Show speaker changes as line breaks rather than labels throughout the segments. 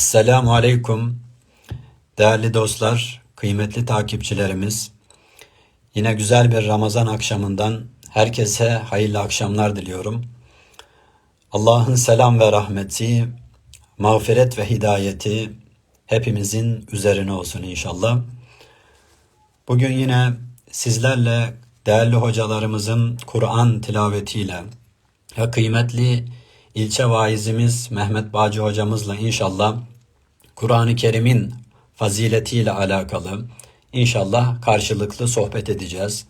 Esselamu Aleyküm. Değerli dostlar, kıymetli takipçilerimiz. Yine güzel bir Ramazan akşamından herkese hayırlı akşamlar diliyorum. Allah'ın selam ve rahmeti, mağfiret ve hidayeti hepimizin üzerine olsun inşallah. Bugün yine sizlerle değerli hocalarımızın Kur'an tilavetiyle ve kıymetli ilçe vaizimiz Mehmet Bağcı hocamızla inşallah Kur'an-ı Kerim'in faziletiyle alakalı inşallah karşılıklı sohbet edeceğiz.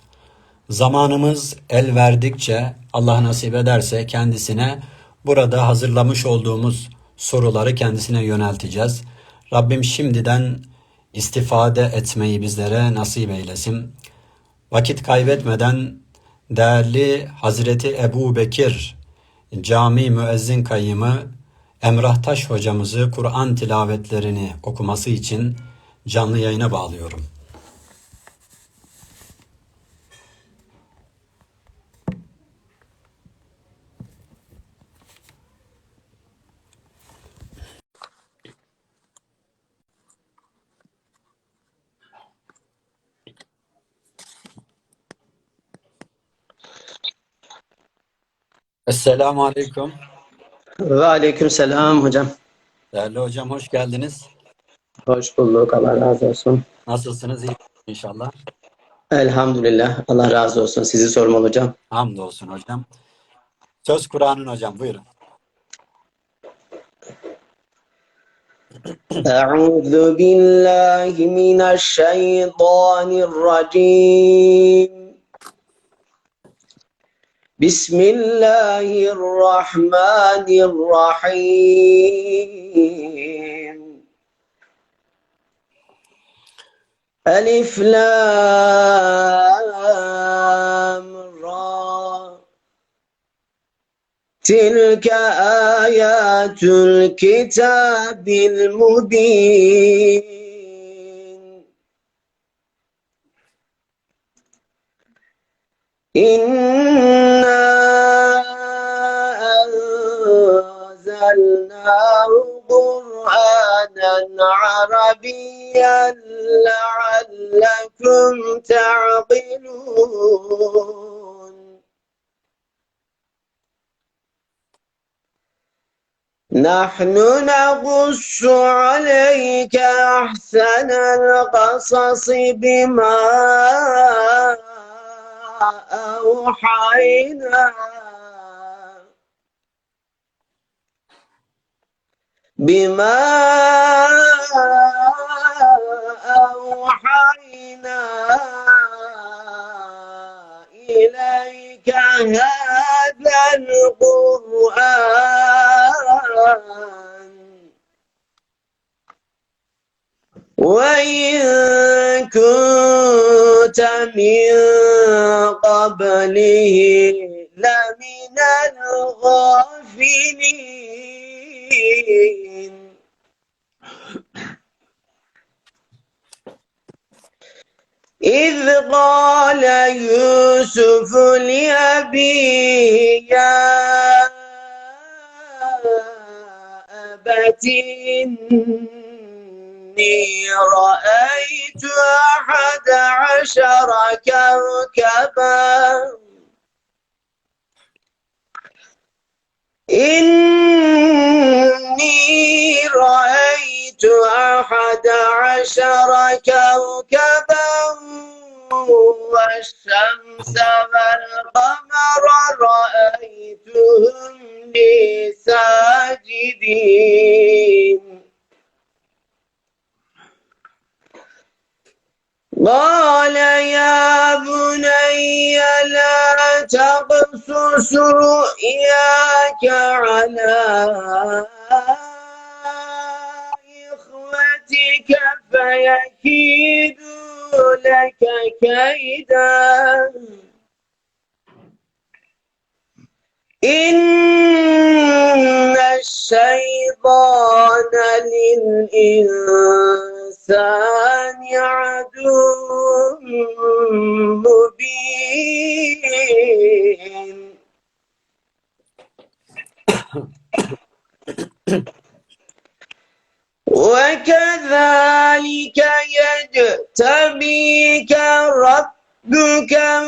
Zamanımız el verdikçe Allah nasip ederse kendisine burada hazırlamış olduğumuz soruları kendisine yönelteceğiz. Rabbim şimdiden istifade etmeyi bizlere nasip eylesin. Vakit kaybetmeden değerli Hazreti Ebu Bekir Cami Müezzin Kayyımı Emrah Taş hocamızı Kur'an tilavetlerini okuması için canlı yayına bağlıyorum. Esselamu Aleyküm.
Ve aleyküm selam hocam.
Değerli hocam hoş geldiniz.
Hoş bulduk. Allah razı olsun.
Nasılsınız? İyi inşallah.
Elhamdülillah. Allah razı olsun. Sizi sormalı hocam.
Hamdolsun hocam. Söz Kur'an'ın hocam buyurun.
أعوذ بالله من الشيطان الرجيم بسم الله الرحمن الرحيم. ألف لام را. تلك آيات الكتاب المبين. إنا أنزلناه قرآنا عربيا لعلكم تعقلون نحن نقص عليك أحسن القصص بما أوحينا. بما أوحينا إليك هذا القرآن. وإن كنت من قبله لمن الغافلين إذ قال يوسف لأبيه يا أبت إني رأيت أحد عشر كوكبا. إني رأيت أحد عشر كوكبا والشمس والقمر رأيتهم لي ساجدين قال يا بني لا تقصص رؤياك على إخوتك فيكيدوا لك كيدا. إن الشيطان للإنسان عدو مبين. وكذلك يجتبيك ربك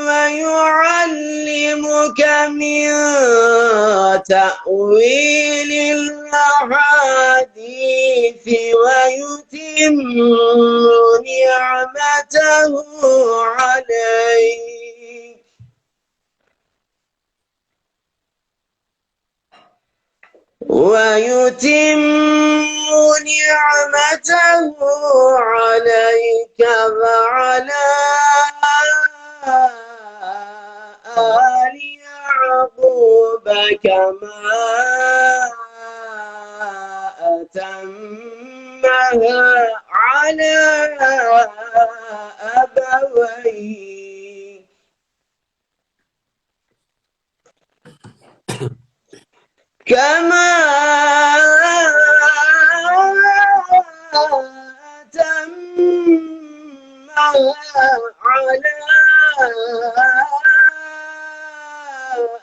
ويعلمك من تأويل الأحاديث ويتم نعمته عليك. ويتم نعمته عليك وعلى آل يعقوب كما أتمها على أبويك كما أتمها على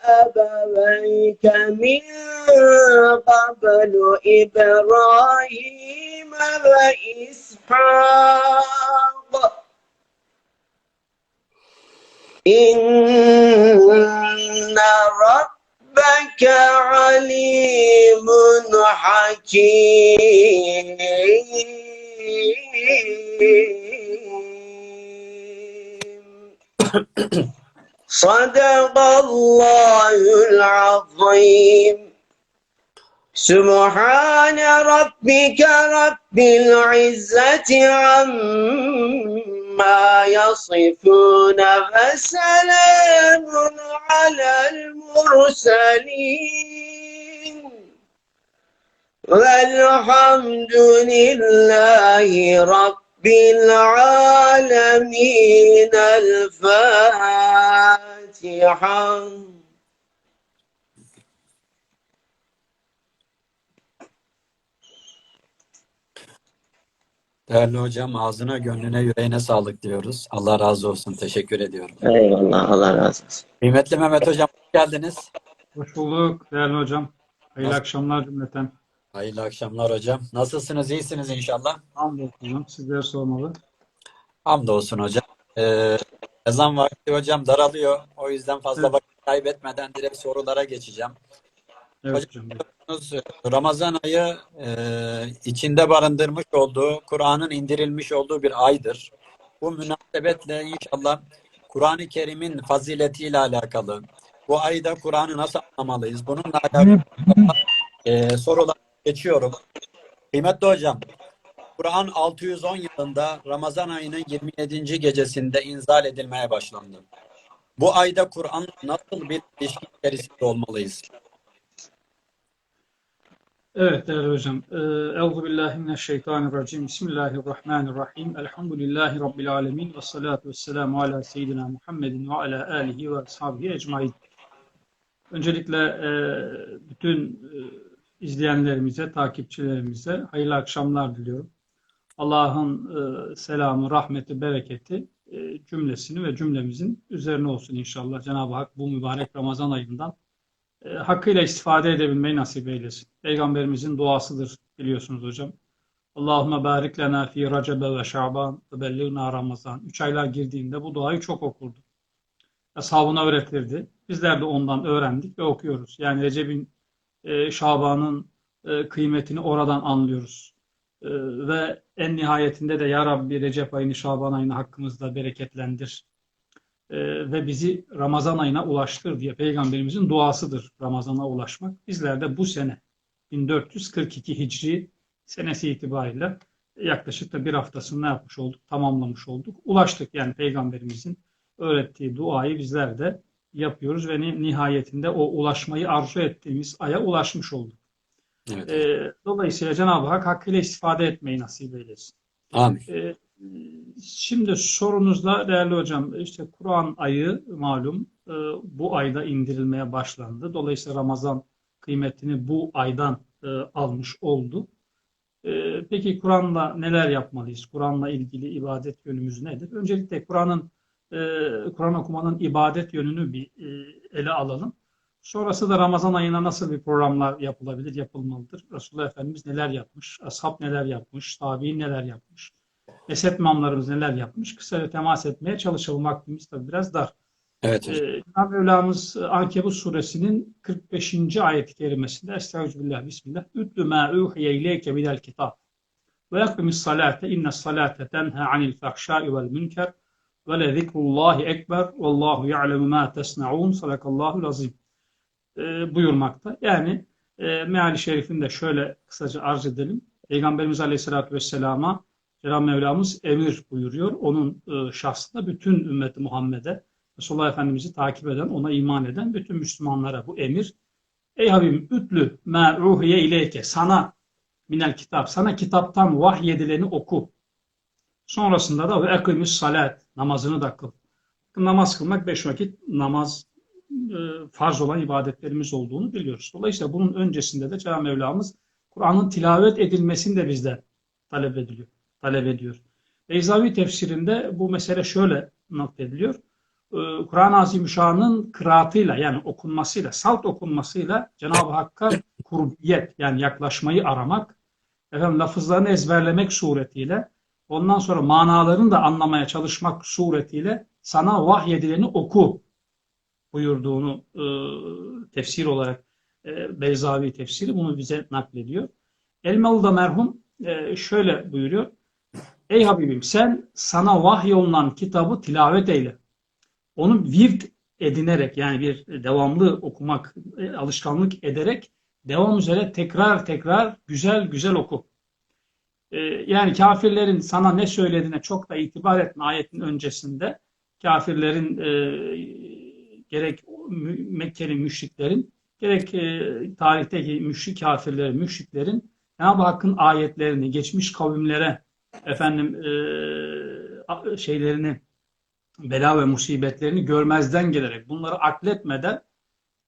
أبويك من قبل إبراهيم وإسحاق. إن ربك عليم حكيم. صدق الله العظيم. سبحان ربك رب العزة عما يصفون وسلام على المرسلين. والحمد لله رب العالمين الفاتحة
Değerli hocam ağzına, gönlüne, yüreğine sağlık diyoruz. Allah razı olsun. Teşekkür ediyorum.
Eyvallah Allah razı olsun.
Kıymetli Mehmet hocam hoş geldiniz.
Hoş bulduk değerli hocam. Hayırlı
Nasıl-
akşamlar cümleten.
Hayırlı akşamlar hocam. Nasılsınız? İyisiniz inşallah.
Hamdolsun hocam. Sizlere sormalı.
Hamdolsun hocam. Ee, ezan vakti hocam daralıyor. O yüzden fazla
Evet.
vakit kaybetmeden direkt sorulara geçeceğim.
Evet hocam.
Biliyorsunuz, Ramazan ayı e, içinde barındırmış olduğu, Kur'an'ın indirilmiş olduğu bir aydır. Bu münasebetle inşallah Kur'an-ı Kerim'in faziletiyle alakalı, bu ayda Kur'an'ı nasıl anlamalıyız? Bununla alakalı e, sorular geçiyorum. Kıymetli hocam, Kur'an 610 yılında Ramazan ayının 27. gecesinde inzal edilmeye başlandı. Bu ayda Kur'an nasıl bir ilişki içerisinde olmalıyız?
Evet değerli hocam. Ee, Euzu billahi mineşşeytanirracim. Bismillahirrahmanirrahim. Elhamdülillahi Rabbil alemin. Ve salatu ve selamu ala seyyidina Muhammedin ve ala alihi ve ashabihi ecmain. Öncelikle e, bütün e, izleyenlerimize, takipçilerimize hayırlı akşamlar diliyorum. Allah'ın e, selamı, rahmeti, bereketi e, cümlesini ve cümlemizin üzerine olsun inşallah. Cenab-ı Hak bu mübarek Ramazan ayından e, hakkıyla istifade edebilmeyi nasip eylesin. Peygamberimizin duasıdır biliyorsunuz hocam. Allahümme barik lena fi Recebe ve Şaban ve belliğna Ramazan. Üç aylar girdiğinde bu duayı çok okurdu. Ashabına öğretirdi. Bizler de ondan öğrendik ve okuyoruz. Yani Recep'in, e, Şaban'ın e, kıymetini oradan anlıyoruz. E, ve en nihayetinde de Ya Rabbi Recep ayını, Şaban ayını hakkımızda bereketlendir ve bizi Ramazan ayına ulaştır diye Peygamberimizin duasıdır Ramazan'a ulaşmak. Bizler de bu sene 1442 Hicri senesi itibariyle yaklaşık da bir haftasını ne yapmış olduk? Tamamlamış olduk. Ulaştık yani Peygamberimizin öğrettiği duayı bizler de yapıyoruz ve ni- nihayetinde o ulaşmayı arzu ettiğimiz aya ulaşmış olduk.
Evet.
E, dolayısıyla Cenab-ı Hak hakkıyla istifade etmeyi nasip eylesin.
Amin.
Ee, Şimdi sorunuzda değerli hocam işte Kur'an ayı malum e, bu ayda indirilmeye başlandı. Dolayısıyla Ramazan kıymetini bu aydan e, almış oldu. E, Peki Kur'an'la neler yapmalıyız? Kur'an'la ilgili ibadet yönümüz nedir? Öncelikle Kur'an'ın e, Kur'an okumanın ibadet yönünü bir e, ele alalım. Sonrası da Ramazan ayına nasıl bir programlar yapılabilir, yapılmalıdır? Resulullah Efendimiz neler yapmış, ashab neler yapmış, tabi'in neler yapmış, mezhep imamlarımız neler yapmış? Kısaca temas etmeye çalışalım. Vaktimiz tabii biraz dar.
Evet.
Ee, Cenab-ı Mevlamız e, Ankebut suresinin 45. ayet-i kerimesinde Estağfirullah, Bismillah. Ütlü mâ uhiye ileyke minel kitab. Ve yakbimis salate inne salate tenha anil fahşai vel münker ve le zikrullahi ekber vallahu ya'lemu ma tesna'un sadakallahu azim e, buyurmakta. Yani e, meali şerifini de şöyle kısaca arz edelim. Peygamberimiz Aleyhisselatü Vesselam'a Cenab-ı Mevlamız emir buyuruyor. Onun e, şahsında bütün ümmeti Muhammed'e Resulullah Efendimiz'i takip eden, ona iman eden bütün Müslümanlara bu emir. Ey Habibim ütlü ma ruhiye ileyke sana minel kitap, sana kitaptan vahyedileni oku. Sonrasında da ve salat, namazını da kıl. Namaz kılmak beş vakit namaz e, farz olan ibadetlerimiz olduğunu biliyoruz. Dolayısıyla bunun öncesinde de Cenab-ı Mevlamız Kur'an'ın tilavet edilmesini de bizden talep ediliyor, talep ediyor. Beyzavi tefsirinde bu mesele şöyle naklediliyor. Ee, Kur'an-ı Azimüşşan'ın kıraatıyla yani okunmasıyla, salt okunmasıyla Cenab-ı Hakk'a kurbiyet yani yaklaşmayı aramak, efendim lafızlarını ezberlemek suretiyle, ondan sonra manalarını da anlamaya çalışmak suretiyle sana vahyedileni oku buyurduğunu e, tefsir olarak e, Beyzavi tefsiri bunu bize naklediyor. Elmalı'da merhum e, şöyle buyuruyor. Ey Habibim sen sana vahyolunan kitabı tilavet eyle. Onu virt edinerek yani bir devamlı okumak, e, alışkanlık ederek devam üzere tekrar tekrar güzel güzel oku. E, yani kafirlerin sana ne söylediğine çok da itibar etme ayetin öncesinde kafirlerin e, gerek Mekkeli müşriklerin gerek e, tarihteki müşrik kafirlerin, müşriklerin Cenab-ı Hakk'ın ayetlerini geçmiş kavimlere efendim e, şeylerini bela ve musibetlerini görmezden gelerek bunları akletmeden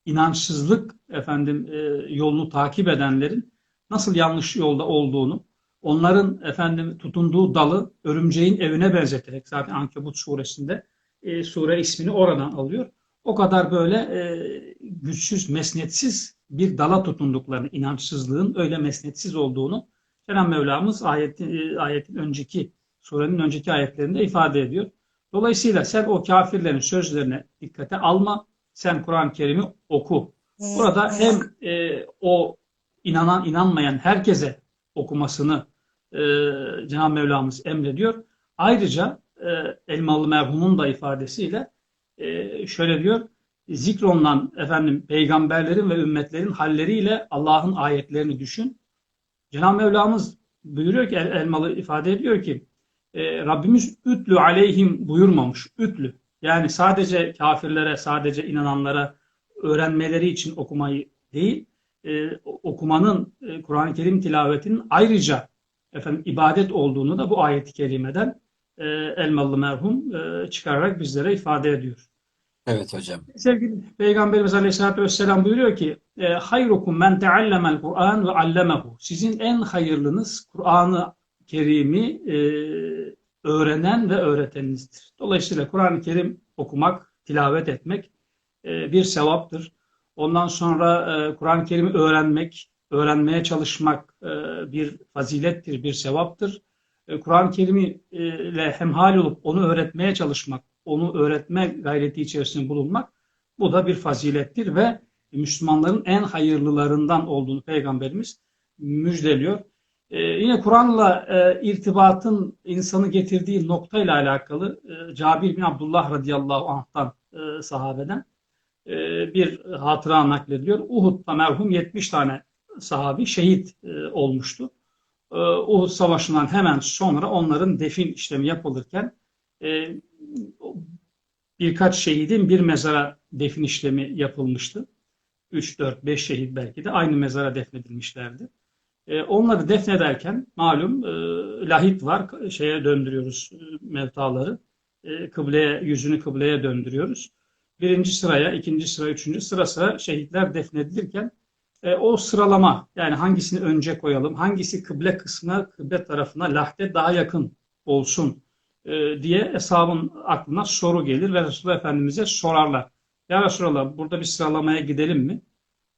inançsızlık efendim e, yolunu takip edenlerin nasıl yanlış yolda olduğunu onların efendim tutunduğu dalı örümceğin evine benzeterek zaten Ankebut suresinde e, sure ismini oradan alıyor. O kadar böyle e, güçsüz, mesnetsiz bir dala tutunduklarını, inançsızlığın öyle mesnetsiz olduğunu Cenab-ı Mevlamız ayetin, e, ayetin önceki, surenin önceki ayetlerinde ifade ediyor. Dolayısıyla sen o kafirlerin sözlerine dikkate alma, sen Kur'an-ı Kerim'i oku. Burada hem e, o inanan, inanmayan herkese okumasını e, Cenab-ı Mevlamız emrediyor. Ayrıca e, Elmalı merhumun da ifadesiyle e, şöyle diyor, zikrolunan efendim peygamberlerin ve ümmetlerin halleriyle Allah'ın ayetlerini düşün. Cenab-ı Mevlamız buyuruyor ki El- Elmalı ifade ediyor ki e, Rabbimiz ütlü aleyhim buyurmamış. Ütlü. Yani sadece kafirlere, sadece inananlara öğrenmeleri için okumayı değil, e, okumanın, e, Kur'an-ı Kerim tilavetinin ayrıca efendim ibadet olduğunu da bu ayet-i kerimeden e, Elmalı merhum e, çıkararak bizlere ifade ediyor.
Evet hocam.
Sevgili Peygamberimiz Aleyhisselatü Vesselam buyuruyor ki e, hayrukum men teallemel Kur'an ve allemehu. Sizin en hayırlınız Kur'an-ı Kerim'i e, öğrenen ve öğreteninizdir. Dolayısıyla Kur'an-ı Kerim okumak, tilavet etmek e, bir sevaptır. Ondan sonra e, Kur'an-ı Kerim'i öğrenmek, öğrenmeye çalışmak e, bir fazilettir, bir sevaptır. E, Kur'an-ı Kerim'i e, ile hemhal olup onu öğretmeye çalışmak, onu öğretme gayreti içerisinde bulunmak bu da bir fazilettir ve Müslümanların en hayırlılarından olduğunu Peygamberimiz müjdeliyor. Yine Kur'an'la e, irtibatın insanı getirdiği noktayla alakalı e, Cabir bin Abdullah radıyallahu anh'tan sahabeden bir hatıra naklediyor. Uhud'da merhum 70 tane sahabi şehit e, olmuştu. E, Uhud Savaşı'ndan hemen sonra onların defin işlemi yapılırken e, birkaç şehidin bir mezara defin işlemi yapılmıştı. 3, 4, 5 şehit belki de aynı mezara defnedilmişlerdi. E, onları defnederken malum e, lahit var. Şeye döndürüyoruz e, mevtaları. Kıbleye, yüzünü kıbleye döndürüyoruz. Birinci sıraya, ikinci sıra, üçüncü sıra sıra şehitler defnedilirken e, o sıralama yani hangisini önce koyalım, hangisi kıble kısmına, kıble tarafına lahde daha yakın olsun e, diye hesabın aklına soru gelir ve Resulullah Efendimiz'e sorarlar. Ya Resulallah burada bir sıralamaya gidelim mi?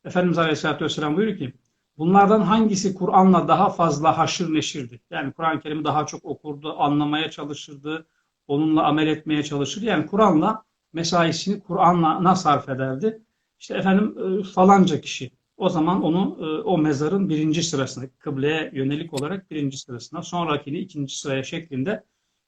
Efendimiz Aleyhisselatü Vesselam buyuruyor ki bunlardan hangisi Kur'an'la daha fazla haşır neşirdi? Yani Kur'an-ı Kerim'i daha çok okurdu, anlamaya çalışırdı, onunla amel etmeye çalışırdı. Yani Kur'an'la mesaisini Kur'an'la sarf ederdi? İşte efendim e, falanca kişi. O zaman onu e, o mezarın birinci sırasına, kıbleye yönelik olarak birinci sırasına, sonrakini ikinci sıraya şeklinde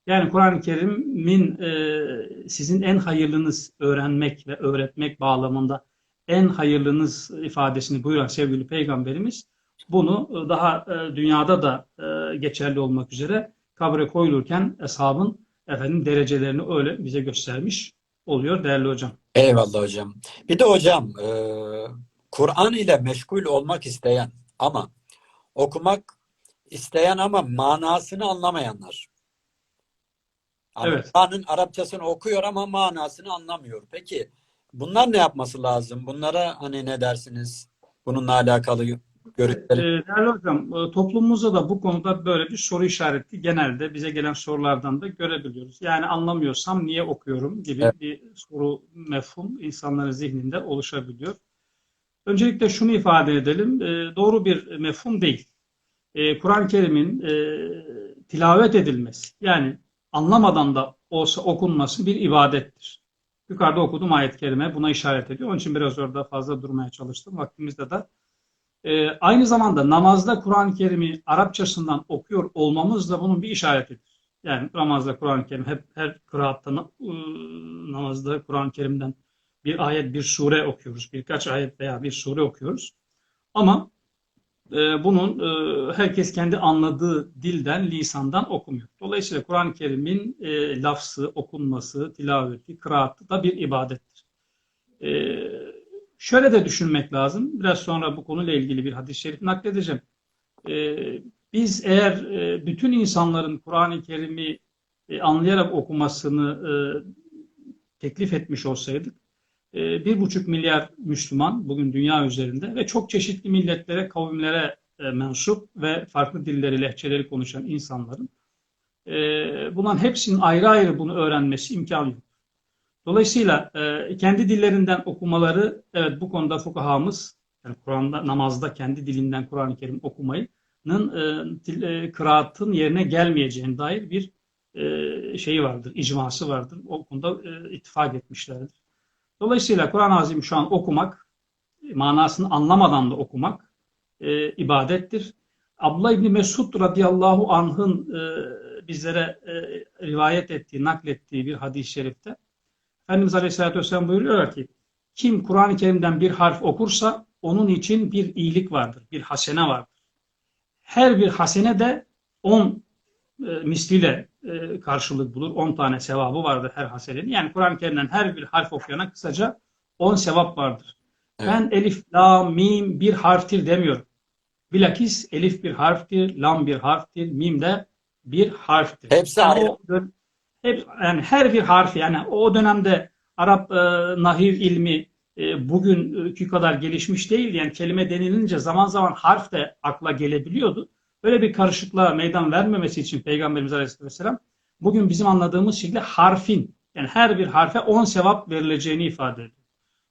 yani Kur'an-ı Kerim'in e, sizin en hayırlınız öğrenmek ve öğretmek bağlamında en hayırlınız ifadesini buyuran sevgili peygamberimiz bunu e, daha dünyada da geçerli olmak üzere kabre koyulurken eshabın efendim derecelerini öyle bize göstermiş oluyor değerli hocam.
Eyvallah hocam. Bir de hocam Kur'an ile meşgul olmak isteyen ama okumak isteyen ama manasını anlamayanlar. Hani
Evet.
Kur'an'ın Arapçasını okuyor ama manasını anlamıyor. Peki bunlar ne yapması lazım? Bunlara hani ne dersiniz? Bununla alakalı görüşleri.
Ee, Değerli hocam, e, toplumumuzda da bu konuda böyle bir soru işareti genelde bize gelen sorulardan da görebiliyoruz. Yani anlamıyorsam niye okuyorum gibi
Evet.
bir soru mefhum insanların zihninde oluşabiliyor. Öncelikle şunu ifade edelim, e, doğru bir mefhum değil. E, Kur'an-ı Kerim'in e, tilavet edilmesi, yani anlamadan da olsa okunması bir ibadettir. Yukarıda okuduğum ayet-i kerime buna işaret ediyor. Onun için biraz orada fazla durmaya çalıştım. Vaktimizde de ee, aynı zamanda namazda Kur'an-ı Kerim'i Arapçasından okuyor olmamız da bunun bir işaretidir. Yani namazda Kur'an-ı Kerim hep her kıraatta ıı, namazda Kur'an-ı Kerim'den bir ayet, bir sure okuyoruz. Birkaç ayet veya bir sure okuyoruz. Ama e, bunun e, herkes kendi anladığı dilden, lisandan okumuyor. Dolayısıyla Kur'an-ı Kerim'in e, lafzı, okunması, tilaveti, kıraatı da bir ibadettir. E, şöyle de düşünmek lazım. Biraz sonra bu konuyla ilgili bir hadis-i şerif nakledeceğim. Ee, biz eğer e, bütün insanların Kur'an-ı Kerim'i e, anlayarak okumasını e, teklif etmiş olsaydık, e, bir buçuk milyar Müslüman bugün dünya üzerinde ve çok çeşitli milletlere, kavimlere e, mensup ve farklı dilleri, lehçeleri konuşan insanların e, bunların hepsinin ayrı ayrı bunu öğrenmesi imkanı yok. Dolayısıyla e, kendi dillerinden okumaları, evet bu konuda fukahamız, yani Kur'an'da, namazda kendi dilinden Kur'an-ı Kerim okumayının kıraatın yerine gelmeyeceğine dair bir şeyi vardır, icması vardır. O konuda ittifak etmişlerdir. Dolayısıyla Kur'an-ı Azim şu an okumak, manasını anlamadan da okumak e, ibadettir. Abdullah İbni Mesud radıyallahu anh'ın e, bizlere e, rivayet ettiği, naklettiği bir hadis-i şerifte Efendimiz Aleyhisselatü Vesselam buyuruyorlar ki kim Kur'an-ı Kerim'den bir harf okursa onun için bir iyilik vardır, bir hasene vardır. Her bir hasene de on e, misliyle e, karşılık bulur. On tane sevabı vardır her hasenenin. Yani Kur'an-ı Kerim'den her bir harf okuyana kısaca on sevap vardır.
Evet.
Ben elif, la, mim bir harftir demiyorum. Bilakis elif bir harftir, lam bir harftir, mim de bir harftir.
Hepsi
Yani
ayrı.
o hep yani her bir harf yani o dönemde Arap e, nahiv ilmi e, bugünkü kadar gelişmiş değil. Yani kelime denilince zaman zaman harf de akla gelebiliyordu. Böyle bir karışıklığa meydan vermemesi için Peygamberimiz Aleyhisselam bugün bizim anladığımız şekilde harfin yani her bir harfe 10 sevap verileceğini ifade ediyor.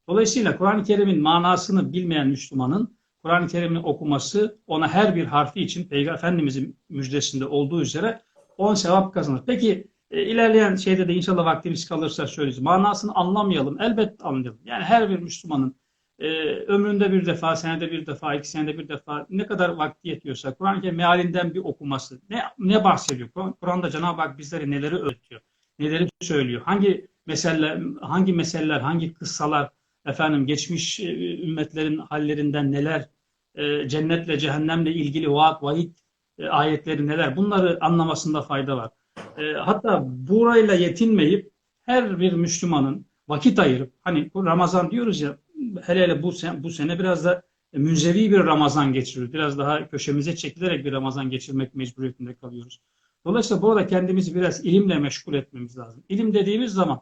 Dolayısıyla Kur'an-ı Kerim'in manasını bilmeyen Müslümanın Kur'an-ı Kerim'i okuması ona her bir harfi için Peygamber Efendimizin müjdesinde olduğu üzere 10 sevap kazanır. Peki e, ilerleyen şeyde de inşallah vaktimiz kalırsa söyleriz. Manasını anlamayalım. Elbette anlayalım. Yani her bir Müslümanın e, ömründe bir defa, senede bir defa, iki senede bir defa ne kadar vakti yetiyorsa Kur'an-ı Kerim mealinden bir okuması. Ne, ne bahsediyor? Kur- Kur'an'da Cenab-ı Hak bizlere neleri öğretiyor? Neleri söylüyor? Hangi meseleler, hangi meseleler, hangi kıssalar efendim geçmiş e, ümmetlerin hallerinden neler e, cennetle cehennemle ilgili vaat, vaid e, ayetleri neler? Bunları anlamasında fayda var. E, hatta burayla yetinmeyip her bir Müslümanın vakit ayırıp hani Ramazan diyoruz ya hele hele bu sene, bu sene biraz da münzevi bir Ramazan geçiriyoruz. Biraz daha köşemize çekilerek bir Ramazan geçirmek mecburiyetinde kalıyoruz. Dolayısıyla burada kendimizi biraz ilimle meşgul etmemiz lazım. İlim dediğimiz zaman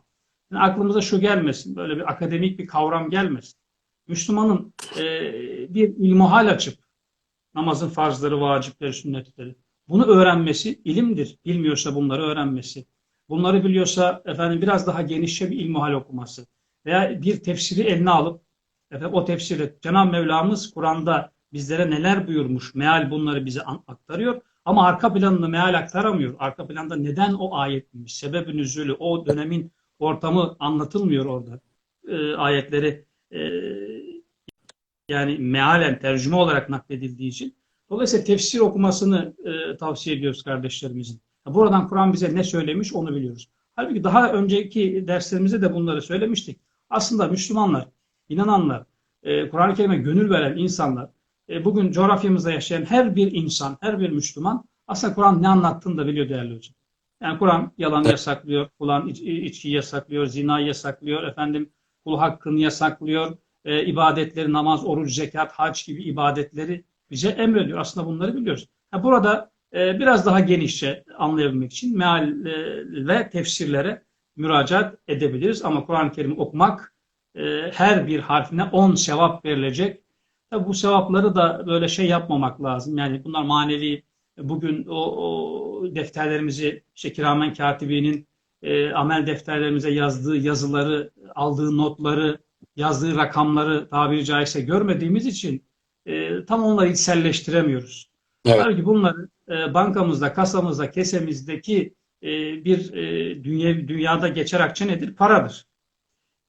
yani aklımıza şu gelmesin, böyle bir akademik bir kavram gelmesin. Müslümanın e, bir ilmuhal açıp namazın farzları, vacipleri, sünnetleri bunu öğrenmesi ilimdir. Bilmiyorsa bunları öğrenmesi. Bunları biliyorsa efendim biraz daha genişçe bir ilmuhal okuması. veya bir tefsiri eline alıp efendim, o tefsiri Cenab-ı Mevlamız Kur'an'da bizlere neler buyurmuş, meal bunları bize aktarıyor. Ama arka planını meal aktaramıyor. Arka planda neden o ayet inmiş, sebeb-i nüzulü, o dönemin ortamı anlatılmıyor orada. E, ayetleri e, yani mealen tercüme olarak nakledildiği için. Dolayısıyla tefsir okumasını e, tavsiye ediyoruz kardeşlerimizin. Buradan Kur'an bize ne söylemiş onu biliyoruz. Halbuki daha önceki derslerimizde de bunları söylemiştik. Aslında Müslümanlar, inananlar, e, Kur'an-ı Kerim'e gönül veren insanlar, e, bugün coğrafyamızda yaşayan her bir insan, her bir Müslüman aslında Kur'an ne anlattığını da biliyor değerli hocam. Yani Kur'an yalanı yasaklıyor, Kur'an iç, içki yasaklıyor, zina yasaklıyor, efendim kul hakkını yasaklıyor, e, ibadetleri, namaz, oruç, zekat, hac gibi ibadetleri bize emrediyor. Aslında bunları biliyoruz. Ha, burada e, biraz daha genişçe anlayabilmek için meal e, ve tefsirlere müracaat edebiliriz. Ama Kur'an-ı Kerim okumak her bir harfine 10 sevap verilecek. Tabi bu sevapları da böyle şey yapmamak lazım. Yani bunlar manevi bugün o, o defterlerimizi işte Kiramen Katibi'nin e, amel defterlerimize yazdığı yazıları, aldığı notları, yazdığı rakamları tabiri caizse görmediğimiz için e, tam onları içselleştiremiyoruz.
Evet.
Halbuki bunları e, bankamızda, kasamızda, kesemizdeki e, bir e, dünya, dünyada geçer akçe nedir? Paradır.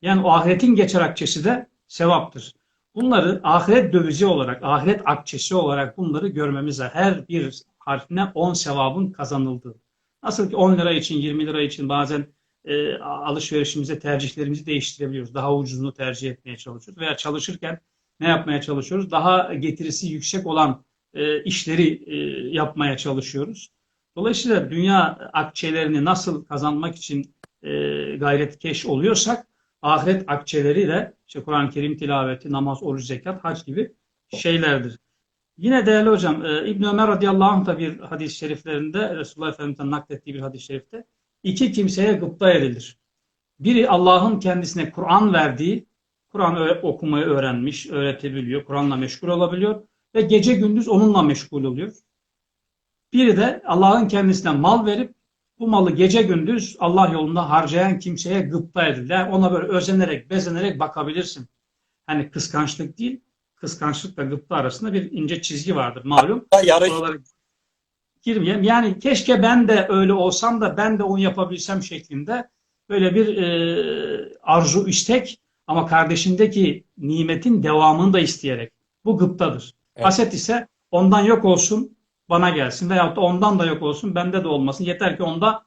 Yani o ahiretin geçer akçesi de sevaptır. Bunları ahiret dövizi olarak, ahiret akçesi olarak bunları görmemize her bir harfine 10 sevabın kazanıldığı. Nasıl ki 10 lira için, 20 lira için bazen e, alışverişimizi, tercihlerimizi değiştirebiliyoruz. Daha ucuzunu tercih etmeye çalışıyoruz. Veya çalışırken ne yapmaya çalışıyoruz? Daha getirisi yüksek olan e, işleri e, yapmaya çalışıyoruz. Dolayısıyla dünya akçelerini nasıl kazanmak için e, gayretkeş oluyorsak ahiret akçeleri de işte Kur'an-ı Kerim tilaveti, namaz, oruç, zekat, hac gibi şeylerdir. Yine değerli hocam e, İbn Ömer radıyallahu anh da bir hadis-i şeriflerinde Resulullah Efendimiz'den naklettiği bir hadis-i şerifte iki kimseye gıpta edilir. Biri Allah'ın kendisine Kur'an verdiği, Kur'an okumayı öğrenmiş, öğretebiliyor, Kur'an'la meşgul olabiliyor ve gece gündüz onunla meşgul oluyor. Biri de Allah'ın kendisine mal verip bu malı gece gündüz Allah yolunda harcayan kimseye gıpta edilir. Ona böyle özenerek, bezenerek bakabilirsin. Hani kıskançlık değil, kıskançlıkla gıpta arasında bir ince çizgi vardır malum.
Yarış
Oralara girmeyeyim. Yani keşke ben de öyle olsam da ben de onu yapabilsem şeklinde böyle bir e, arzu, istek ama kardeşindeki nimetin devamını da isteyerek. Bu gıptadır.
Evet.
Haset ise ondan yok olsun bana gelsin veyahut da ondan da yok olsun bende de olmasın. Yeter ki onda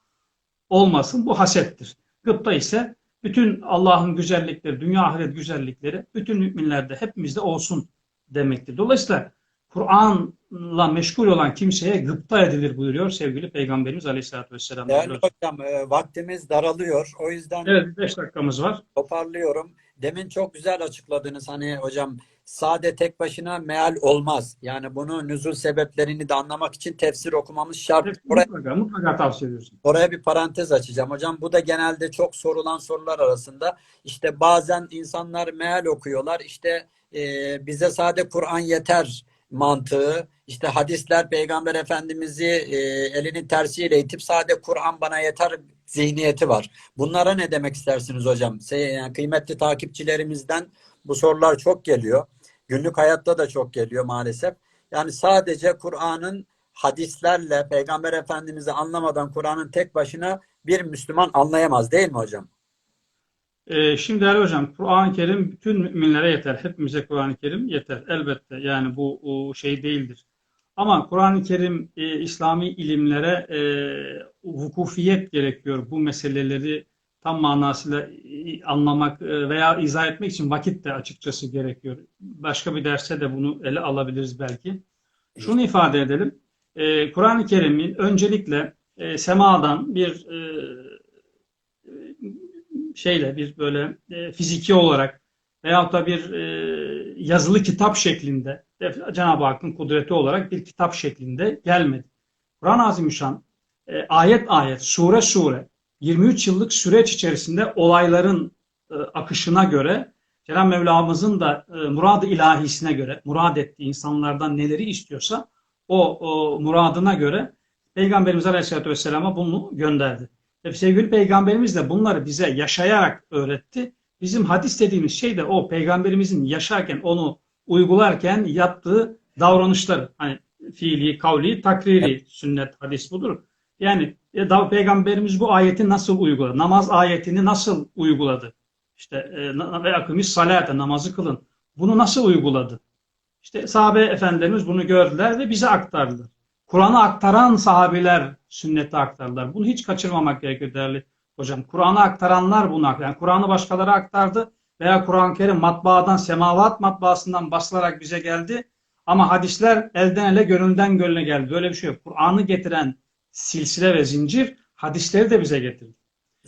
olmasın. Bu hasettir. Gıpta ise bütün Allah'ın güzellikleri, dünya ahiret güzellikleri bütün müminlerde hepimizde olsun demektir. Dolayısıyla Kur'an'la meşgul olan kimseye gıpta edilir buyuruyor sevgili Peygamberimiz Aleyhisselatü Vesselam.
değerli hocam e, vaktimiz daralıyor. O yüzden
Evet 5 dakikamız var.
toparlıyorum. Demin çok güzel açıkladınız hani hocam sade tek başına meal olmaz. Yani bunu nüzul sebeplerini de anlamak için tefsir okumamız şart.
Evet,
Oraya,
mutlaka, mutlaka tavsiye ediyorsun.
oraya bir parantez açacağım hocam. Bu da genelde çok sorulan sorular arasında. İşte bazen insanlar meal okuyorlar. İşte e, bize sade Kur'an yeter mantığı. İşte hadisler Peygamber Efendimiz'i e, elinin tersiyle itip sade Kur'an bana yeter zihniyeti var. Bunlara ne demek istersiniz hocam? Yani kıymetli takipçilerimizden bu sorular çok geliyor. Günlük hayatta da çok geliyor maalesef. Yani sadece Kur'an'ın hadislerle Peygamber Efendimiz'i anlamadan Kur'an'ın tek başına bir Müslüman anlayamaz değil mi hocam?
Ee, şimdi değerli hocam Kur'an-ı Kerim bütün müminlere yeter. Hepimize Kur'an-ı Kerim yeter. Elbette yani bu o şey değildir. Ama Kur'an-ı Kerim e, İslami ilimlere e, vukufiyet gerekiyor. Bu meseleleri tam manasıyla e, anlamak e, veya izah etmek için vakit de açıkçası gerekiyor. Başka bir derse de bunu ele alabiliriz belki. Şunu ifade edelim. E, Kur'an-ı Kerim'in öncelikle semadan bir şeyle bir böyle fiziki olarak veyahut da bir yazılı kitap şeklinde Cenab-ı Hakk'ın kudreti olarak bir kitap şeklinde gelmedi. Kur'an-ı Azimüşşan ayet ayet, sure sure 23 yıllık süreç içerisinde olayların e, akışına göre Cenab-ı Mevlamızın da e, murad-ı ilahisine göre murad ettiği insanlardan neleri istiyorsa o, o muradına göre Peygamberimiz Aleyhisselatü Vesselam'a bunu gönderdi. Ve sevgili Peygamberimiz de bunları bize yaşayarak öğretti. Bizim hadis dediğimiz şey de o peygamberimizin yaşarken onu uygularken yaptığı davranışlar. Hani fiili, kavli, takriri sünnet hadis budur. Yani e, peygamberimiz bu ayeti nasıl uyguladı? Namaz ayetini nasıl uyguladı? İşte e, ve akımis salate namazı kılın. Bunu nasıl uyguladı? İşte sahabe efendilerimiz bunu gördüler ve bize aktardılar. Kur'an'ı aktaran sahabiler sünneti aktardılar. Bunu hiç kaçırmamak gerekiyor değerli hocam. Kur'an'ı aktaranlar bunu aktardı. Yani Kur'an'ı başkaları aktardı veya Kur'an-ı Kerim matbaadan, semavat matbaasından basılarak bize geldi. Ama hadisler elden ele, gönülden gönüle geldi. Böyle bir şey yok. Kur'an'ı getiren silsile ve zincir hadisleri de bize getirdi.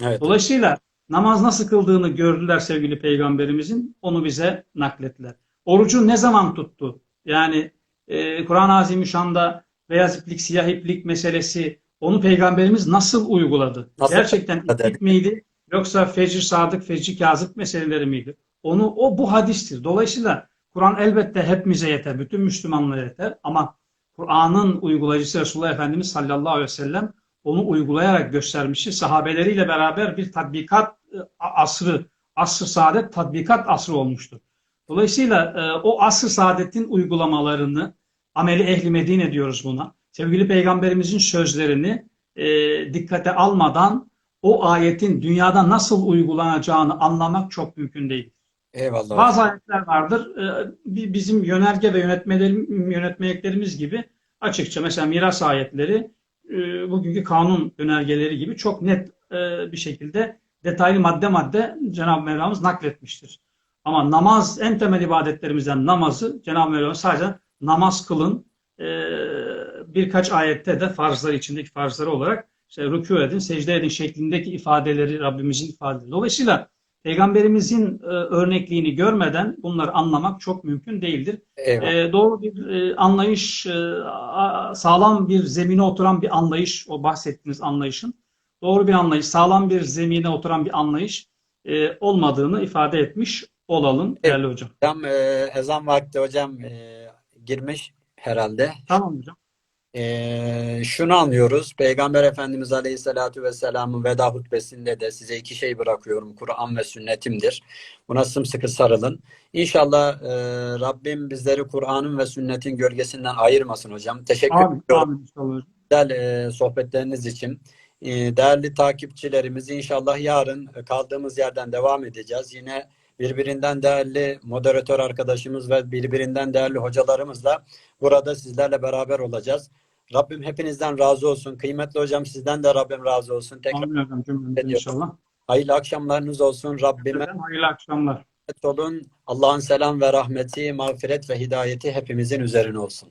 Evet.
Dolayısıyla namaz nasıl kıldığını gördüler sevgili peygamberimizin. Onu bize naklettiler. Orucu ne zaman tuttu? Yani e, Kur'an-ı Azimüşşan'da beyaz iplik, siyah iplik meselesi onu peygamberimiz nasıl uyguladı?
Nasıl
Gerçekten
uyguladı?
iplik miydi? Yoksa fecr sadık, fecr kazık meseleleri miydi? Onu o bu hadistir. Dolayısıyla Kur'an elbette hepimize yeter, bütün Müslümanlara yeter ama Kur'an'ın uygulayıcısı Resulullah Efendimiz sallallahu aleyhi ve sellem onu uygulayarak göstermişti. Sahabeleriyle beraber bir tatbikat e, asrı, asr-ı saadet tatbikat asrı olmuştu. Dolayısıyla e, o asr-ı saadetin uygulamalarını, ameli ehli Medine diyoruz buna, sevgili peygamberimizin sözlerini e, dikkate almadan o ayetin dünyada nasıl uygulanacağını anlamak çok mümkün değil.
Eyvallah.
Bazı ayetler vardır. e, bi- Bizim yönerge ve yönetmeliklerimiz gibi açıkça mesela miras ayetleri e, bugünkü kanun yönergeleri gibi çok net e, bir şekilde detaylı madde madde Cenab-ı Mevlamız nakletmiştir. Ama namaz en temel ibadetlerimizden namazı Cenab-ı Mevlamız sadece namaz kılın e, birkaç ayette de farzlar içindeki farzları olarak işte rükû edin, secde edin şeklindeki ifadeleri Rabbimizin ifadeleri. Dolayısıyla Peygamberimizin e, örnekliğini görmeden bunları anlamak çok mümkün değildir.
Eyvallah.
E, doğru bir e, anlayış, e, sağlam bir zemine oturan bir anlayış, o bahsettiğiniz anlayışın doğru bir anlayış, sağlam bir zemine oturan bir anlayış e, olmadığını ifade etmiş olalım değerli hocam.
Hocam e, ezan vakti hocam e, girmiş herhalde.
Tamam hocam.
E, şunu anlıyoruz. Peygamber Efendimiz Aleyhisselatü Vesselam'ın veda hutbesinde de size iki şey bırakıyorum. Kur'an ve sünnetimdir. Buna sımsıkı sarılın. İnşallah e, Rabbim bizleri Kur'an'ın ve sünnetin gölgesinden ayırmasın hocam. Teşekkür
Amin,
ediyorum
hocam.
güzel e, sohbetleriniz için. E, değerli takipçilerimiz inşallah yarın kaldığımız yerden devam edeceğiz. Yine birbirinden değerli moderatör arkadaşımız ve birbirinden değerli hocalarımızla burada sizlerle beraber olacağız. Rabbim hepinizden razı olsun. Kıymetli hocam sizden de Rabbim razı olsun. Tekrar
Amin hocam cümlemize inşallah.
hayırlı akşamlarınız olsun. Rabbime
Hayırlı akşamlar.
olun. Allah'ın selam ve rahmeti, mağfiret ve hidayeti hepimizin üzerine olsun.